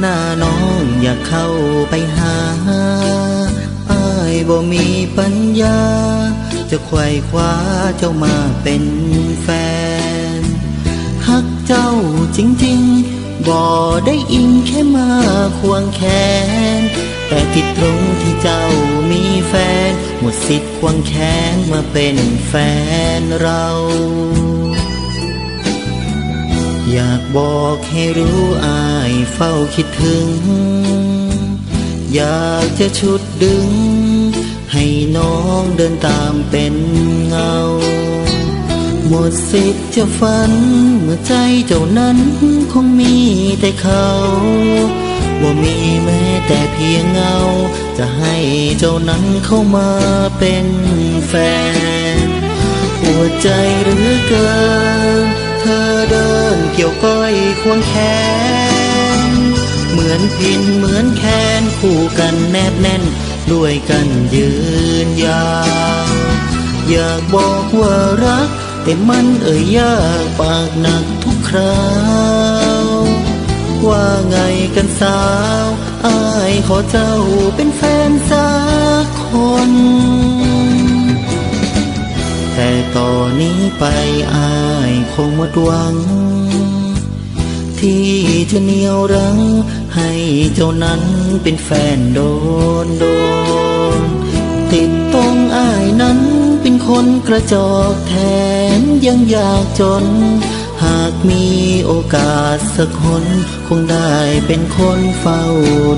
หน้าน้องอยากเข้าไปหาอ้ายบ่มีปัญญา จะไขว่คว้าเจ้ามาเป็นแฟนฮักเจ้าจริงๆ บ่ได้อิงแค่มาควงแขน แต่ติดตรงที่เจ้ามีแฟน หมดสิทธิ์ควงแขนมาเป็นแฟนเรา อยากบอกให้รู้อายเฝ้าคิดถึง อยากจะชุดดึง ให้น้องเดินตามเป็นเงา หมดสิทธิ์จะฝัน เมื่อใจเจ้านั้นคงมีแต่เขาบ่ามีแม้แต่เพียงเงา จะให้เจ้านั้นเข้ามาเป็นแฟนปวดใจเหรือเกิน เธอเดินเกี่ยวก้อยควงแขน เหมือนพินเหมือนแคนคู่กันแนบแน่น ด้วยกันยืนยาวอยากบอกว่ารัก แต่มันเอ่ยยากปากหนักทุกคราว ว่าไงกันสาวอายขอเจ้าเป็นแฟนสักคน แต่ต่อนนี้ไปอายคงหมดหวัง ที่จะเหนียวรั้ง ให้เจ้านั้นเป็นแฟนโดนโดน ติดตรงอายนั้นเป็นคนกระจอกแถมยังอยากจน หากมีโอกาสสักคน คงได้เป็นคนเฝ้า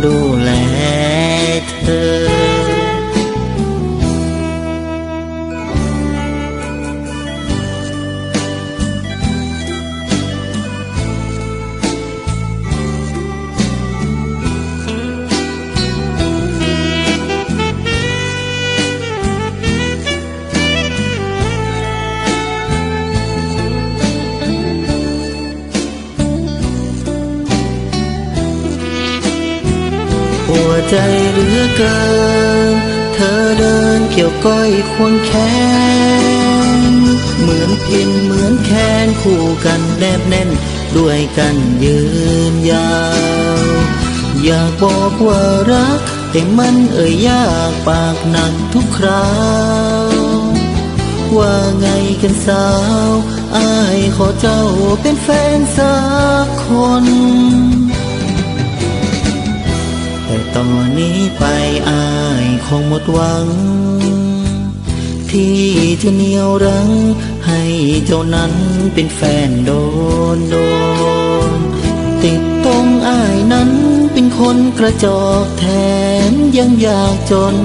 ดูแลเธอ ใจเหลือเกิน เธอเดินเกี่ยวก้อยควงแขน เหมือนพินเหมือนแคนคู่กันแนบแน่น ด้วยกันยืนยาว อยากบอกว่ารัก แต่มันเอ่ยยากปากหนักทุกคราว ว่าไงกันสาว อายขอเจ้าเป็นแฟนสักคน นี้ไปอายคงหมดหวัง ที่จะเหนียวรั้ง ให้เจ้านั้นเป็นแฟนโดนโดน ติดตรงอายนั้นเป็นคนกระจอกแถมยังอยากจน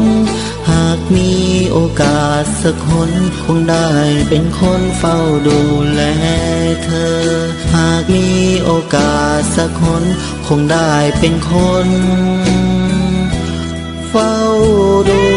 หากมีโอกาสสักคนคงได้เป็นคนเฝ้าดูแลเธอ หากมีโอกาสสักคนคงได้เป็นคน เฝ้าดู